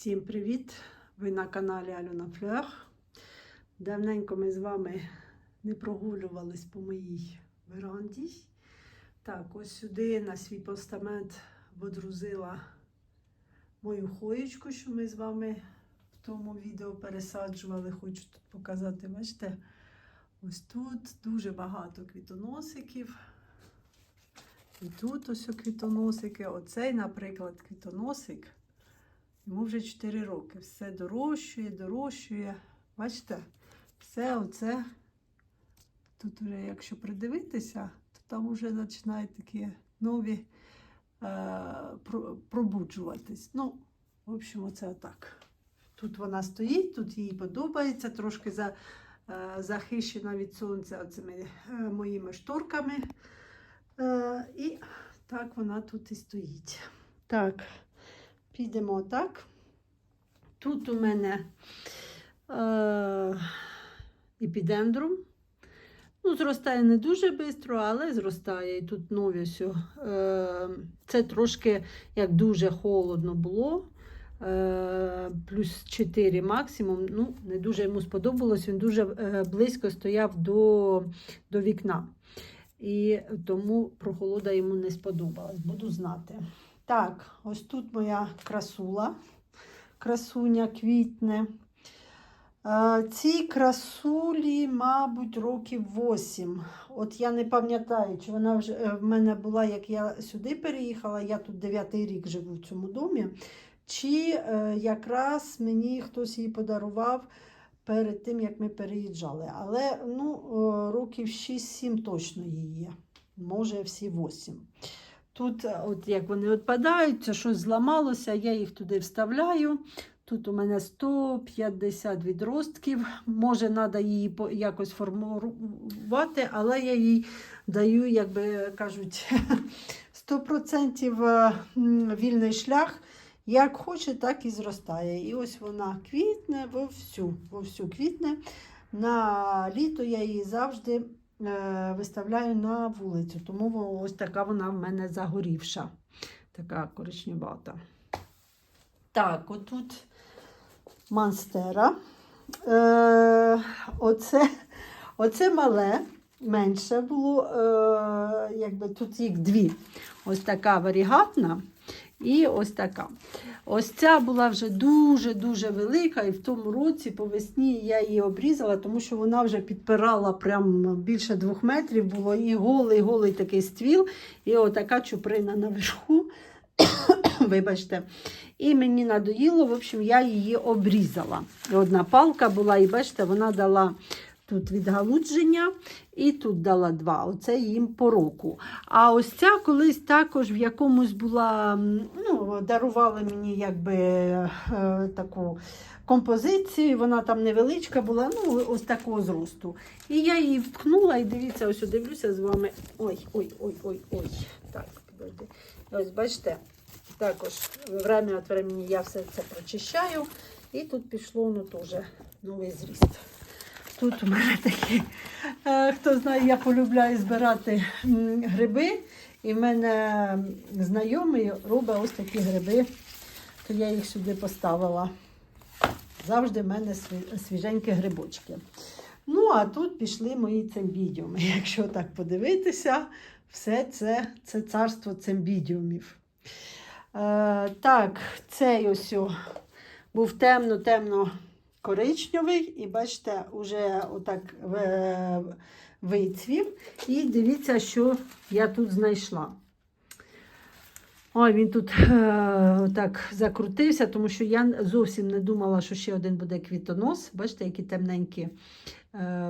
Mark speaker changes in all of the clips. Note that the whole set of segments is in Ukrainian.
Speaker 1: Всім привіт! Ви на каналі Альона Флер. Давненько ми з вами не прогулювались по моїй веранді. Так, ось сюди на свій постамент водрузила мою хоєчку, що ми з вами в тому відео пересаджували. Хочу тут показати, бачите, ось тут дуже багато квітоносиків. І тут ось квітоносики. Оцей, наприклад, квітоносик. Йому вже 4 роки. Все дорощує, дорощує. Бачите, все оце. Тут вже, якщо придивитися, то там вже починають такі нові е, пробуджуватись. Ну, в общем, оце отак. Тут вона стоїть, тут їй подобається, трошки за, е, захищена від сонця цими е, моїми шторками. Е, і так вона тут і стоїть. Так, підемо так. Тут у мене е, епідендрум. Ну, зростає не дуже швидко, але зростає. І тут нові ось, е, Це трошки як дуже холодно було. Е, плюс 4 максимум. Ну, не дуже йому сподобалось. Він дуже е, близько стояв до, до вікна. І тому прохолода йому не сподобалась, буду знати. Так, ось тут моя красула, красуня квітне. Е, Цій красулі, мабуть, років 8. От я не пам'ятаю, чи вона вже е, в мене була, як я сюди переїхала, я тут 9 рік живу в цьому домі. Чи е, якраз мені хтось її подарував перед тим, як ми переїжджали. Але ну, років 6-7 точно її є. Може, всі 8. Тут, е, от як вони відпадають, це щось зламалося, я їх туди вставляю. Тут у мене 150 відростків. Може, треба її якось формувати, але я їй даю, як би кажуть, 100% е, вільний шлях. Як хоче, так і зростає. І ось вона квітне вовсю, вовсю квітне. На літо я її завжди виставляю на вулицю, тому ось така вона в мене загорівша, така коричневата. Так, отут монстера. Е, оце, оце мале, менше було, е, якби тут їх дві. Ось така варігатна і ось така. Ось ця була вже дуже-дуже велика, і в тому році по весні я її обрізала, тому що вона вже підпирала прям більше двох метрів було, і голий, голий такий ствіл, і отака чуприна наверху. Вибачте. І мені надоїло, в общем, я її обрізала. І одна палка була, і бачите, вона дала тут відгалудження, і тут дала два. Оце їм по року. А ось ця колись також в якомусь була, ну, дарували мені якби е, таку композицію. Вона там невеличка була, ну, ось такого зросту. І я її вткнула, і дивіться, ось дивлюся з вами. Ой, ой, ой, ой, ой. Так. Ось бачите. Також время від времени я все це прочищаю. І тут пішло ну, теж новий зріст. Тут у мене такі, е, хто знає, я полюбляю збирати гриби. І в мене знайомий робить ось такі гриби, то я їх сюди поставила. Завжди в мене свіженькі грибочки. Ну, а тут пішли мої цимбідіуми. Якщо так подивитися, все це, це царство цимбідіумів. Е, так, цей ось був темно-темно коричневий, і бачите, уже отак е, вицвів. І дивіться, що я тут знайшла. Ой, він тут е, так закрутився, тому що я зовсім не думала, що ще один буде квітонос. Бачите, які темненькі е,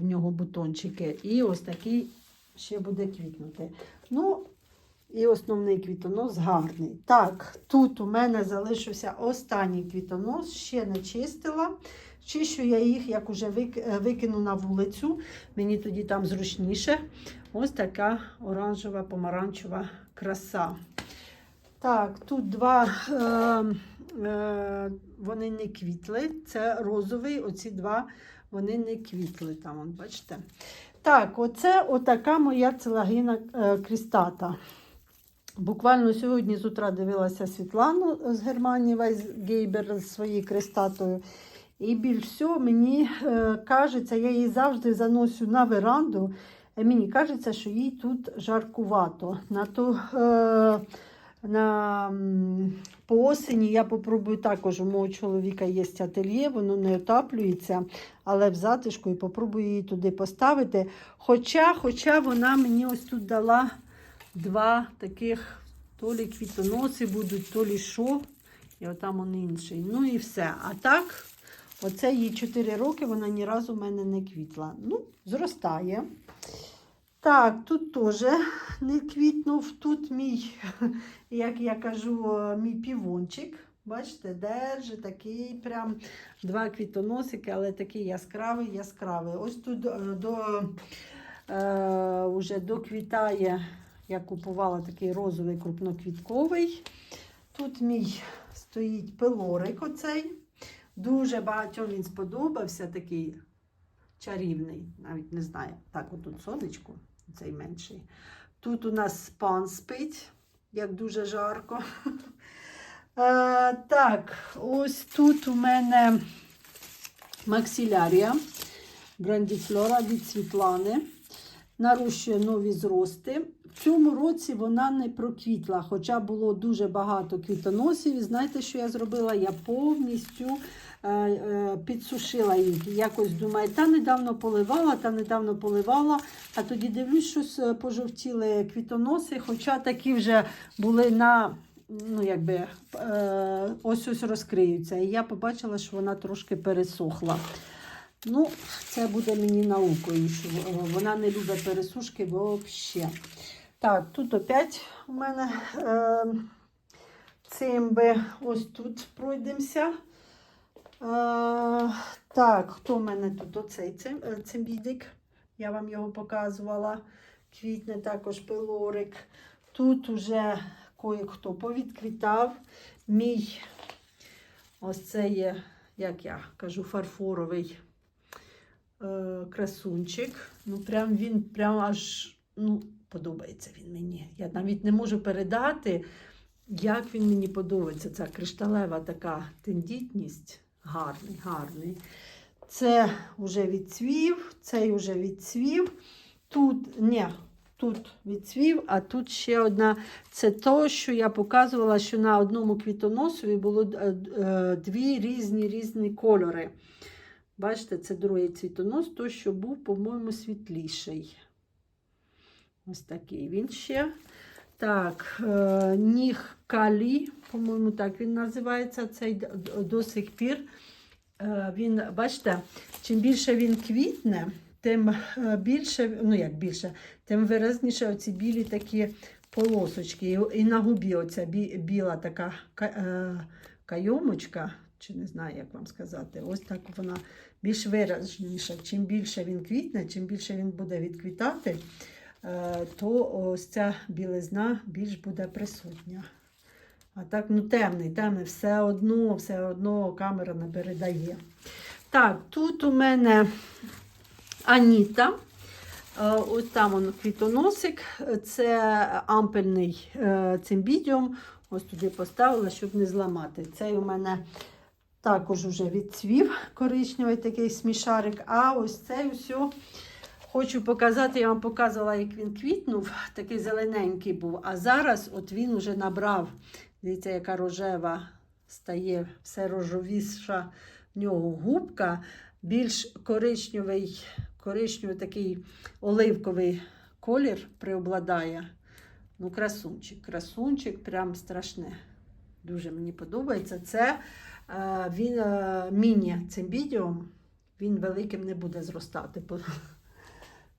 Speaker 1: в нього бутончики. І ось такий ще буде квітнути. Ну, і основний квітонос гарний. Так, тут у мене залишився останній квітонос, ще не чистила. Чищу я їх, як уже е, викину на вулицю. Мені тоді там зручніше. Ось така оранжева, помаранчева краса. Так, тут два е, е, вони не квітли. Це розовий, оці два вони не квітли там, от бачите. Так, оце отака моя целагина е, крістата. Буквально сьогодні з утра дивилася Світлану з Германії Гейбер з своєю крестатою. І більш всього мені е, кажеться, я її завжди заносю на веранду. і Мені кажеться, що їй тут жаркувато. На ту, е, на, по осені я попробую також. У мого чоловіка є ательє, воно не отаплюється, але в затишку і попробую її туди поставити. Хоча, хоча вона мені ось тут дала два таких то лі квітоноси будуть, то лі що. І отам он інший. Ну і все. А так, оце їй 4 роки, вона ні разу в мене не квітла. Ну, зростає. Так, тут теж не квітнув. Тут мій, як я кажу, мій півончик. Бачите, держи такий прям два квітоносики, але такий яскравий, яскравий. Ось тут е, до, е, уже доквітає, я купувала такий розовий крупноквітковий. Тут мій стоїть пилорик оцей. Дуже багатьом він сподобався, такий чарівний, навіть не знаю. Так, отут сонечко, цей менший. Тут у нас пан спить, як дуже жарко. Е, так, ось тут у мене максилярія Грандіфлора від Світлани. Нарощує нові зрости. В цьому році вона не проквітла, хоча було дуже багато квітоносів. І знаєте, що я зробила? Я повністю підсушила їх. Якось думаю, та недавно поливала, та недавно поливала. А тоді дивлюсь, щось е, пожовтіли квітоноси, хоча такі вже були на. Ну, якби е, ось ось розкриються. І я побачила, що вона трошки пересохла. Ну, це буде мені наукою, що е, вона не любить пересушки взагалі. Так, тут опять у мене е, цимби. Ось тут пройдемося. Так, хто в мене тут? Оцей цим, е, цимбідик. Я вам його показувала. Квітне також пилорик. Тут уже кое-хто повідквітав. Мій ось це є, як я кажу, фарфоровий е, красунчик. Ну, прям він прям аж ну, подобається він мені. Я навіть не можу передати, як він мені подобається. Ця кришталева така тендітність. Гарний, гарний. Це вже відцвів, цей вже відцвів. Тут, ні, тут відцвів, а тут ще одна. Це то, що я показувала, що на одному квітоносові було е, е, дві різні різні кольори. Бачите, це другий цвітонос, той, що був, по-моєму, світліший. Ось такий він ще. Так, е, ніг калі, по-моєму, так він називається цей до сих пір. Е, він, бачите, чим більше він квітне, тим е, більше, ну як більше, тим виразніше оці білі такі полосочки. І, на губі оця бі, біла така ка- кайомочка, чи не знаю, як вам сказати, ось так вона більш виразніша. Чим більше він квітне, чим більше він буде відквітати, то ось ця білизна більш буде присутня. А так, ну темний, темний, все одно, все одно камера не передає. Так, тут у мене Аніта. Е, Ось там он квітоносик. Це ампельний е, цимбідіум. Ось туди поставила, щоб не зламати. Цей у мене також вже відцвів коричневий такий смішарик. А ось цей усьо хочу показати. Я вам показувала, як він квітнув, такий зелененький був. А зараз от він уже набрав. Дивіться, яка рожева стає, все рожовіша в нього губка. Більш коричневий, коричневий такий оливковий колір преобладає. Ну, красунчик, красунчик, прям страшне. Дуже мені подобається. Це е, він е, міні-цимбідіум, він великим не буде зростати.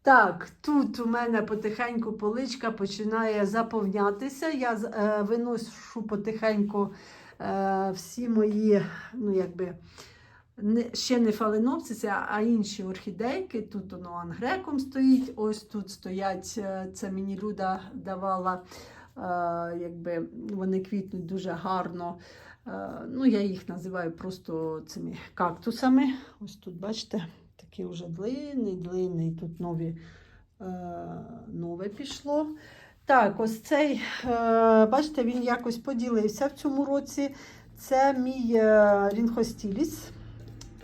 Speaker 1: Так, тут у мене потихеньку поличка починає заповнятися. Я е, виношу потихеньку е, всі мої, ну якби, не, ще не фаленопсиси, а інші орхідейки. Тут воно ангреком стоїть. Ось тут стоять, е, це мені Люда давала, е, якби вони квітнуть дуже гарно. Е, ну, я їх називаю просто цими кактусами. Ось тут, бачите, такий вже длинний, длинний. Тут нові, е, нове пішло. Так, ось цей, е, бачите, він якось поділився в цьому році. Це мій е, рінхостіліс,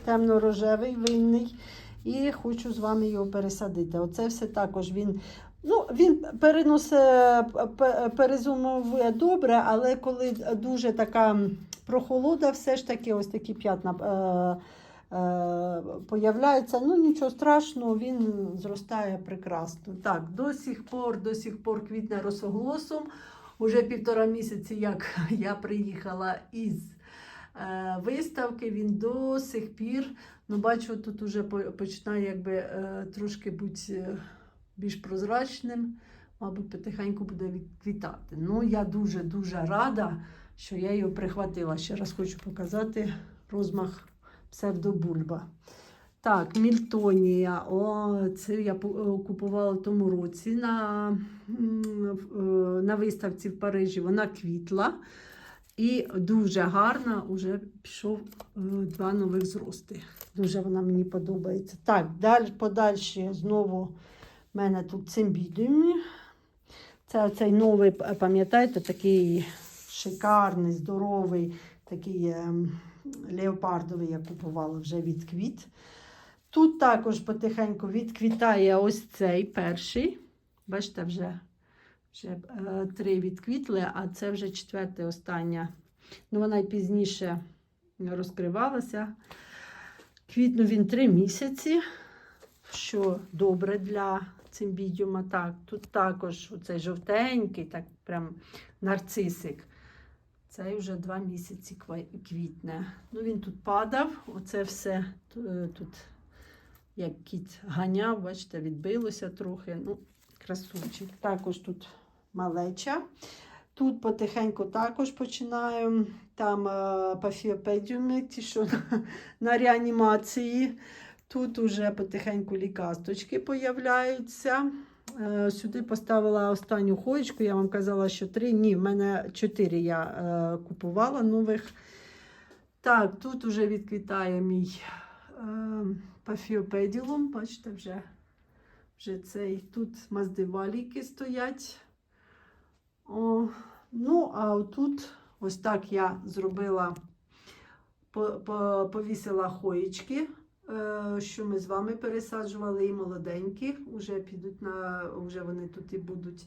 Speaker 1: темно-рожевий, винний. І хочу з вами його пересадити. Оце все також він. Ну, він переносить, пе- перезимовує добре, але коли дуже така прохолода, все ж таки ось такі п'ятна е, е. Ну, нічого страшного, він зростає прекрасно. Так, до сих пор, до сих пор квітне росоголосом. Уже півтора місяці, як я приїхала із е, виставки, він до сих пір, ну бачу, тут уже починає якби е, трошки бути більш прозрачним, мабуть, потихеньку буде відквітати. Ну, я дуже-дуже рада, що я його прихватила. Ще раз хочу показати розмах псевдобульба. Так, Мільтонія. О, це я е, купувала тому році на, е, на виставці в Парижі. Вона квітла. І дуже гарна, вже пішов е, два нових зрости. Дуже вона мені подобається. Так, далі подальше знову в мене тут цимбідіумі. Це цей новий, пам'ятаєте, такий шикарний, здоровий, такий ем, леопардовий я купувала вже від квіт. Тут також потихеньку відквітає ось цей перший. Бачите, вже, вже е, три відквітли, а це вже четверте остання. Ну, вона й пізніше розкривалася. Квітну він три місяці, що добре для цимбідіума. Так, тут також оцей жовтенький, так прям нарцисик. Цей вже два місяці квітне. Ну, він тут падав, оце все е, тут, як кіт ганяв, бачите, відбилося трохи. Ну, красунчик. Також тут малеча. Тут потихеньку також починаю. Там е, пафіопедіуми, ті, що на, на реанімації. Тут уже потихеньку лікасточки появляються. Е, Сюди поставила останню хоєчку. Я вам казала, що три. Ні, в мене чотири я е, купувала нових. Так, тут уже відквітає мій пафіопеділум. Бачите, вже, вже цей. Тут маздиваліки стоять. О, ну, а отут ось так я зробила, по, по, повісила хоєчки, що ми з вами пересаджували, і молоденькі, вже підуть на, вже вони тут і будуть.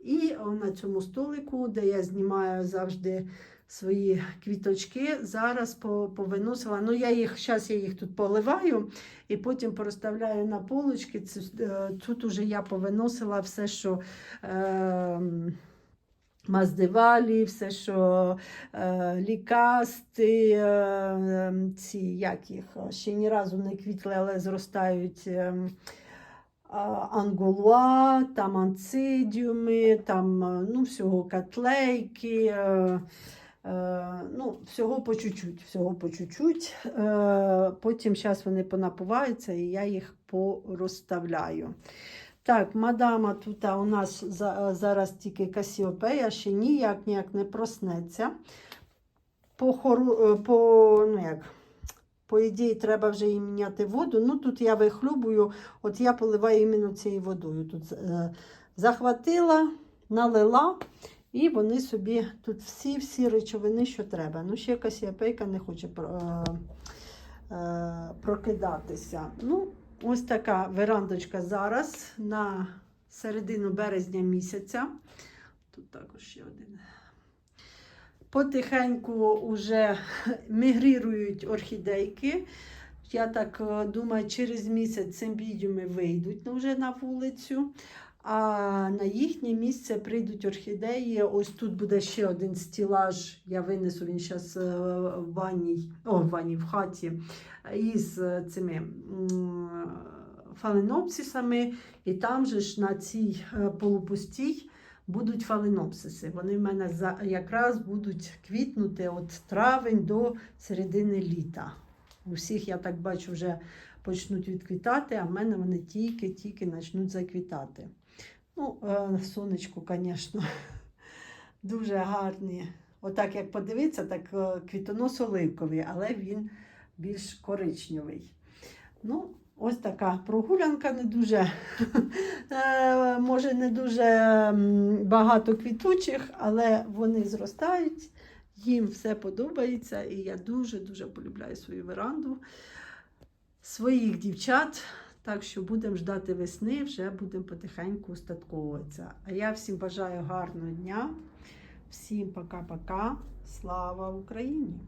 Speaker 1: І на цьому столику, де я знімаю завжди свої квіточки, зараз повиносила. Ну, я їх, зараз я їх тут поливаю і потім порозставляю на полочки. Е, Тут уже я повиносила все, що. Е, Маздивалі, все, що е, лікасти, е, е, ці, як їх, е, ще ні разу не квітли, але зростають е, анголуа, там анцидіуми, там ну, всього котлейки, е, е, ну, всього по чуть-чуть, всього по чуть-чуть. Е, потім зараз вони понапиваються і я їх порозставляю. Так, мадама тут у нас за, зараз тільки Касіопея, ще ніяк ніяк не проснеться. По, хору, е, по, ну як, по ідеї, треба вже їй міняти воду. Ну, тут я вихлюбую, от я поливаю іменно цією водою. Тут е, захватила, налила, і вони собі тут всі-всі речовини, що треба. Ну, ще Касіопейка не хоче е, е, прокидатися. Ну, Ось така верандочка зараз на середину березня місяця. Тут також ще один. Потихеньку вже мігрірують орхідейки. Я так е, думаю, через місяць цимбідіуми вийдуть ну, вже на вулицю. А на їхнє місце прийдуть орхідеї. Ось тут буде ще один стілаж. Я винесу він зараз в ванній, о, в ванній в хаті із е, цими м, фаленопсисами. І там же ж на цій е, полупустій будуть фаленопсиси. Вони в мене якраз будуть квітнути від травень до середини літа. У всіх, я так бачу, вже почнуть відквітати, а в мене вони тільки-тільки почнуть заквітати. Ну, е, сонечко, звісно, дуже гарні. Отак, як подивитися, так е, квітонос оливковий, але він більш коричневий. Ну, Ось така прогулянка не дуже, е, може, не дуже багато квітучих, але вони зростають, їм все подобається, і я дуже-дуже полюбляю свою веранду, своїх дівчат. Так що будемо ждати весни, вже будемо потихеньку устатковуватися. А я всім бажаю гарного дня. Всім пока-пока. Слава Україні!